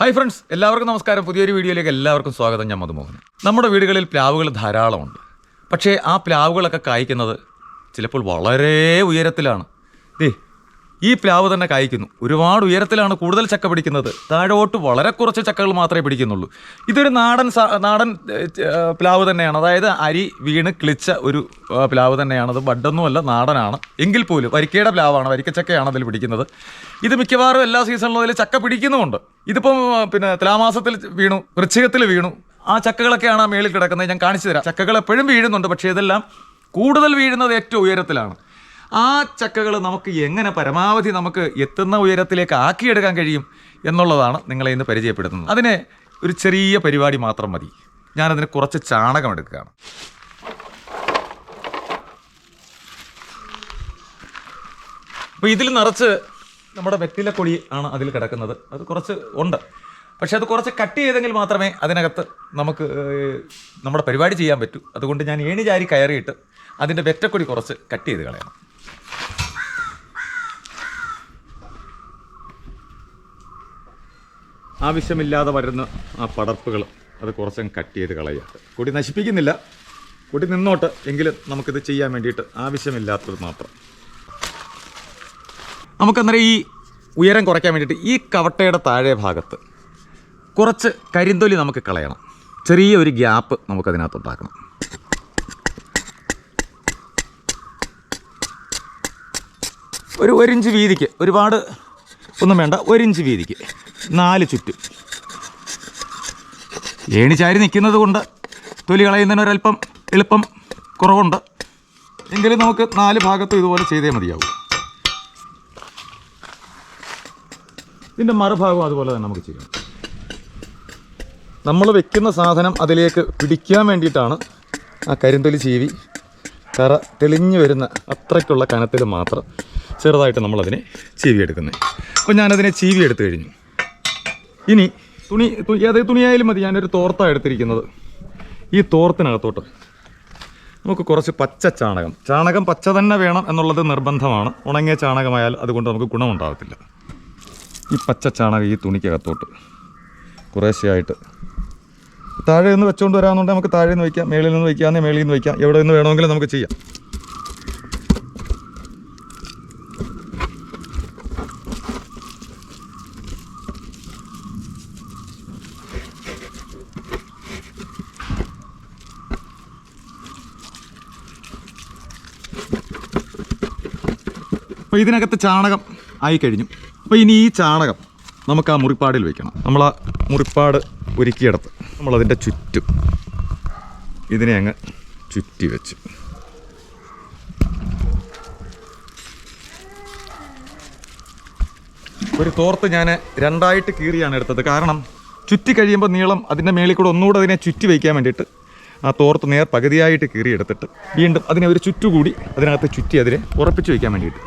Hi friends എല്ലാവർക്കും നമസ്കാരം. പുതിയൊരു വീഡിയോയിലേക്ക് എല്ലാവർക്കും സ്വാഗതം. ഞാൻ മധുമോഹൻ. നമ്മുടെ വീടുകളിൽ പ്ലാവുകൾ ധാരാളമുണ്ട്. പക്ഷേ ആ പ്ലാവുകളൊക്കെ കായ്ക്കുന്നത് ചിലപ്പോൾ വളരെ ഉയരത്തിലാണ്. ദേ ഈ പ്ലാവ് തന്നെ കായ്ക്കുന്നു. ഒരുപാട് ഉയരത്തിലാണ് കൂടുതൽ ചക്ക പിടിക്കുന്നത്. താഴോട്ട് വളരെ കുറച്ച് ചക്കകൾ മാത്രമേ പിടിക്കുന്നുള്ളൂ. ഇതൊരു നാടൻ നാടൻ പ്ലാവ് തന്നെയാണ്. അതായത് അരി വീണ് കിളിച്ച ഒരു പ്ലാവ് തന്നെയാണ് അത് ബഡൊന്നുമല്ല നാടനാണ്. എങ്കിൽ പോലും വരിക്കയുടെ പ്ലാവാണ്. വരിക്കച്ചക്കയാണ് അതിൽ പിടിക്കുന്നത്. ഇത് മിക്കവാറും എല്ലാ സീസണിലും അതിൽ ചക്ക പിടിക്കുന്നുമുണ്ട്. ഇതിപ്പം പിന്നെ തുലാമാസത്തിൽ വീണു വൃശ്ചികത്തിൽ വീണു. ആ ചക്കകളൊക്കെയാണ് ആ മേളിൽ കിടക്കുന്നത്. ഞാൻ കാണിച്ചു തരാം. ചക്കകൾ എപ്പോഴും വീഴുന്നുണ്ട് പക്ഷേ ഇതെല്ലാം കൂടുതൽ വീഴുന്നത് ഏറ്റവും ഉയരത്തിലാണ്. ആ ചക്കകൾ നമുക്ക് എങ്ങനെ പരമാവധി നമുക്ക് എത്തുന്ന ഉയരത്തിലേക്ക് ആക്കിയെടുക്കാൻ കഴിയും എന്നുള്ളതാണ് നിങ്ങളെ ഇന്ന് പരിചയപ്പെടുത്തുന്നത്. അതിന് ഒരു ചെറിയ പരിപാടി മാത്രം മതി. ഞാനതിന് കുറച്ച് ചാണകം എടുക്കുകയാണ്. അപ്പോൾ ഇതിൽ നിറച്ച് നമ്മുടെ വെറ്റിലക്കൊടി ആണ് അതിൽ കിടക്കുന്നത്. അത് കുറച്ച് ഉണ്ട്. പക്ഷെ അത് കുറച്ച് കട്ട് ചെയ്തെങ്കിൽ മാത്രമേ അതിനകത്ത് നമുക്ക് നമ്മുടെ പരിപാടി ചെയ്യാൻ പറ്റൂ. അതുകൊണ്ട് ഞാൻ ഏണി ചാരി കയറിയിട്ട് അതിന്റെ വെറ്റക്കൊടി കുറച്ച് കട്ട് ചെയ്ത് കളയണം. ആവശ്യമില്ലാതെ വരുന്ന ആ പടർപ്പുകൾ അത് കുറച്ചങ്ങ് കട്ട് ചെയ്ത് കളയുക. കൊടി നശിപ്പിക്കുന്നില്ല. കൊടി നിന്നോട്ട് എങ്കിലും നമുക്കിത് ചെയ്യാൻ വേണ്ടിയിട്ട് ആവശ്യമില്ലാത്തത് മാത്രം. നമുക്കന്നേരം ഈ ഉയരം കുറയ്ക്കാൻ വേണ്ടിയിട്ട് ഈ കവട്ടയുടെ താഴെ ഭാഗത്ത് കുറച്ച് കരിന്തൊലി നമുക്ക് കളയണം. ചെറിയ ഒരു ഗ്യാപ്പ് നമുക്കതിനകത്ത് ഉണ്ടാക്കണം. ഒരു ഒരിഞ്ച് വീതിക്ക് ഒരുപാട് ഒന്നും വേണ്ട ഒരിഞ്ച് വീതിക്ക്. നാല് ചുറ്റും. ഏണി ചാരി നിൽക്കുന്നത് കൊണ്ട് തൊലി കളയുന്നതിന് ഒരല്പം എളുപ്പം കുറവുണ്ട്. എങ്കിലും നമുക്ക് നാല് ഭാഗത്തും ഇതുപോലെ ചെയ്തേ മതിയാവും. ഇതിന്റെ മറുഭാഗം അതുപോലെ തന്നെ നമുക്ക് ചെയ്യാം. നമ്മൾ വെക്കുന്ന സാധനം അതിലേക്ക് പിടിക്കാൻ വേണ്ടിയിട്ടാണ് ആ കരിന്തൊലി ചീവി കറ തെളിഞ്ഞു വരുന്ന അത്രയ്ക്കുള്ള കനത്തിൽ മാത്രം ചെറുതായിട്ട് നമ്മളതിനെ ചീവിയെടുക്കുന്നത്. അപ്പോൾ ഞാനതിനെ ചീവി എടുത്തു കഴിഞ്ഞു. ഇനി തുണി തു- ഏത് തുണിയായാലും മതി. ഞാനൊരു തോർത്താണ് എടുത്തിരിക്കുന്നത്. ഈ തോർത്തിനകത്തോട്ട് നമുക്ക് കുറച്ച് പച്ച ചാണകം. ചാണകം പച്ച തന്നെ വേണം എന്നുള്ളത് നിർബന്ധമാണ്. ഉണങ്ങിയ ചാണകമായാൽ അതുകൊണ്ട് നമുക്ക് ഗുണമുണ്ടാകത്തില്ല. ഈ പച്ച ചാണകം ഈ തുണിക്കകത്തോട്ട് കുറേശ്ശെയായിട്ട് താഴെ നിന്ന് വെച്ചുകൊണ്ട് വരാമെന്നുണ്ടെങ്കിൽ നമുക്ക് താഴെ നിന്ന് വയ്ക്കാം മേളിൽ നിന്ന് വയ്ക്കാമെന്നേ മേളിൽ നിന്ന് വയ്ക്കാം. എവിടെ നിന്ന് വേണമെങ്കിലും നമുക്ക് ചെയ്യാം. അപ്പോൾ ഇതിനകത്ത് ചാണകം ആയി കഴിഞ്ഞു. അപ്പോൾ ഇനി ഈ ചാണകം നമുക്ക് ആ മുറിപ്പാടിൽ വെക്കണം. നമ്മൾ ആ മുറിപ്പാട് ഒരുക്കിയെടുത്ത് നമ്മളതിന്റെ ചുറ്റും ഇതിനെ അങ്ങ് ചുറ്റി വെച്ചു. ഒരു തോർത്ത് ഞാൻ രണ്ടായിട്ട് കീറിയാണ് എടുത്തത്. കാരണം ചുറ്റി കഴിയുമ്പോൾ നീളം അതിന്റെ മേളിൽ കൂടെ ഒന്നുകൂടെ അതിനെ ചുറ്റി വയ്ക്കാൻ വേണ്ടിയിട്ട് ആ തോർത്ത് നേർ പകുതിയായിട്ട് കീറിയെടുത്തിട്ട് വീണ്ടും അതിനെ ഒരു ചുറ്റുകൂടി അതിനകത്ത് ചുറ്റി അതിനെ ഉറപ്പിച്ച് വയ്ക്കാൻ വേണ്ടിയിട്ട്.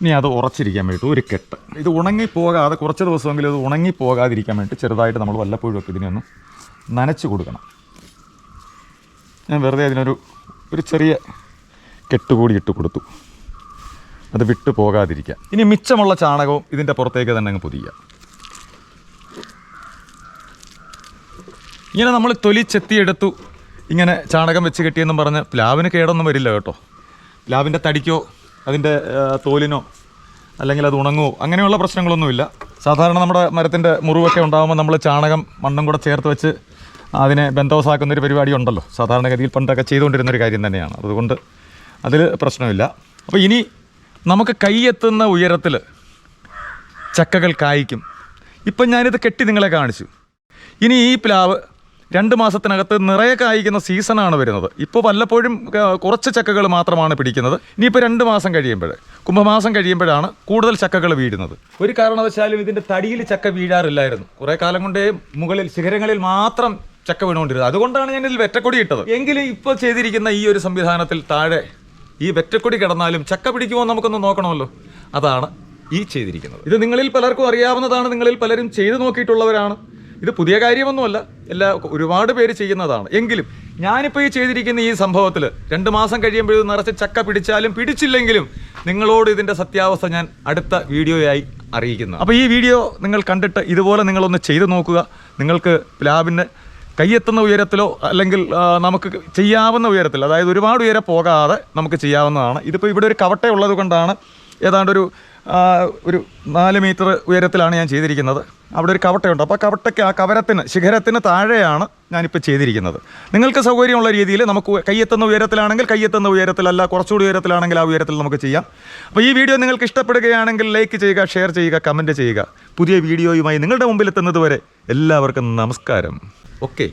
ഇനി അത് ഉറച്ചിരിക്കാൻ വേണ്ടിയിട്ട് ഒരു കെട്ട്. ഇത് ഉണങ്ങി പോകാതെ കുറച്ച് ദിവസമെങ്കിലും ഇത് ഉണങ്ങി പോകാതിരിക്കാൻ വേണ്ടി ചെറുതായിട്ട് നമ്മൾ വല്ലപ്പോഴും ഒക്കെ ഇതിനെ ഒന്ന് നനച്ച് കൊടുക്കണം. ഞാൻ വെറുതെ അതിനൊരു ഒരു ചെറിയ കെട്ടുകൂടി ഇട്ട് കൊടുത്തു. അത് വിട്ടു പോകാതിരിക്കുക ഇനി മിച്ചമുള്ള ചാണകവും ഇതിന്റെ പുറത്തേക്ക് തന്നെ അങ്ങ് പൊതിയുക. ഇങ്ങനെ നമ്മൾ തൊലി ചെത്തിയെടുത്തു ഇങ്ങനെ ചാണകം വെച്ച് കെട്ടിയെന്നും പറഞ്ഞ് പ്ലാവിന് കേടൊന്നും വരില്ല കേട്ടോ. പ്ലാവിന്റെ തടിക്കോ അതിന്റെ തോലിനോ അല്ലെങ്കിൽ അത് ഉണങ്ങുമോ അങ്ങനെയുള്ള പ്രശ്നങ്ങളൊന്നുമില്ല. സാധാരണ നമ്മുടെ മരത്തിന്റെ മുറിവൊക്കെ ഉണ്ടാകുമ്പോൾ നമ്മൾ ചാണകം മണ്ണും കൂടെ ചേർത്ത് വെച്ച് അതിനെ ബന്ധവസാക്കുന്ന ഒരു പരിപാടി ഉണ്ടല്ലോ. സാധാരണഗതിയിൽ പണ്ടൊക്കെ ചെയ്തുകൊണ്ടിരുന്ന ഒരു കാര്യം തന്നെയാണ്. അതുകൊണ്ട് അതിൽ പ്രശ്നമില്ല. അപ്പോൾ ഇനി നമുക്ക് കൈയെത്തുന്ന ഉയരത്തിൽ ചക്കകൾ കായ്ക്കും. ഇപ്പം ഞാനിത് കെട്ടി നിങ്ങളെ കാണിച്ചു. ഇനി ഈ പ്ലാവ് രണ്ട് മാസത്തിനകത്ത് നിറയെ കായ്ക്കുന്ന സീസണാണ് വരുന്നത്. ഇപ്പോൾ വല്ലപ്പോഴും കുറച്ച് ചക്കകൾ മാത്രമാണ് പിടിക്കുന്നത്. ഇനിയിപ്പോൾ രണ്ട് മാസം കഴിയുമ്പോൾ കുംഭമാസം കഴിയുമ്പോഴാണ് കൂടുതൽ ചക്കകൾ വീഴുന്നത്. ഒരു കാരണവശാലും ഇതിന്റെ തടിയിൽ ചക്ക വീഴാറില്ലായിരുന്നു. കുറേ കാലം കൊണ്ടേ മുകളിൽ ശിഖരങ്ങളിൽ മാത്രം ചക്ക വീണുകൊണ്ടിരുന്നത്. അതുകൊണ്ടാണ് ഞാൻ ഇതിൽ വെറ്റക്കൊടി ഇട്ടത്. എങ്കിലും ഇപ്പോൾ ചെയ്തിരിക്കുന്ന ഈ ഒരു സംവിധാനത്തിൽ താഴെ ഈ വെറ്റക്കൊടി കിടന്നാലും ചക്ക പിടിക്കുമോ നമുക്കൊന്ന് നോക്കണമല്ലോ. അതാണ് ഈ ചെയ്തിരിക്കുന്നത്. ഇത് നിങ്ങളിൽ പലർക്കും അറിയാവുന്നതാണ്. നിങ്ങളിൽ പലരും ചെയ്തു നോക്കിയിട്ടുള്ളവരാണ്. ഇത് പുതിയ കാര്യമൊന്നുമല്ല. എല്ലാ ഒരുപാട് പേര് ചെയ്യുന്നതാണ്. എങ്കിലും ഞാനിപ്പോൾ ഈ ചെയ്തിരിക്കുന്ന ഈ സംഭവത്തിൽ രണ്ട് മാസം കഴിയുമ്പോൾ ഇത് നിറച്ച് ചക്ക പിടിച്ചാലും പിടിച്ചില്ലെങ്കിലും നിങ്ങളോട് ഇതിന്റെ സത്യാവസ്ഥ ഞാൻ അടുത്ത വീഡിയോയായി അറിയിക്കുന്നു. അപ്പോൾ ഈ വീഡിയോ നിങ്ങൾ കണ്ടിട്ട് ഇതുപോലെ നിങ്ങളൊന്ന് ചെയ്തു നോക്കുക. നിങ്ങൾക്ക് പ്ലാവിന്റെ കയ്യെത്തുന്ന ഉയരത്തിലോ അല്ലെങ്കിൽ നമുക്ക് ചെയ്യാവുന്ന ഉയരത്തിൽ അതായത് ഒരുപാട് ഉയരം പോകാതെ നമുക്ക് ചെയ്യാവുന്നതാണ്. ഇതിപ്പോൾ ഇവിടെ ഒരു കവട്ടയുള്ളത് കൊണ്ടാണ് ഏതാണ്ട് ഒരു ഒരു നാല് മീറ്റർ ഉയരത്തിലാണ് ഞാൻ ചെയ്തിരിക്കുന്നത്. അവിടെ ഒരു കവട്ടയുണ്ട്. അപ്പോൾ കവട്ടയ്ക്ക് ആ കവരത്തിന് ശിഖരത്തിന് താഴെയാണ് ഞാനിപ്പോൾ ചെയ്തിരിക്കുന്നത്. നിങ്ങൾക്ക് സൗകര്യമുള്ള രീതിയിൽ നമുക്ക് കയ്യെത്തുന്ന ഉയരത്തിലാണെങ്കിൽ കയ്യെത്തുന്ന ഉയരത്തിലല്ല കുറച്ചുകൂടി ഉയരത്തിലാണെങ്കിൽ ആ ഉയരത്തിൽ നമുക്ക് ചെയ്യാം. അപ്പോൾ ഈ വീഡിയോ നിങ്ങൾക്ക് ഇഷ്ടപ്പെടുകയാണെങ്കിൽ ലൈക്ക് ചെയ്യുക ഷെയർ ചെയ്യുക കമന്റ് ചെയ്യുക. പുതിയ വീഡിയോയുമായി നിങ്ങളുടെ മുമ്പിൽ എത്തുന്നതുവരെ എല്ലാവർക്കും നമസ്കാരം. ഓക്കെ.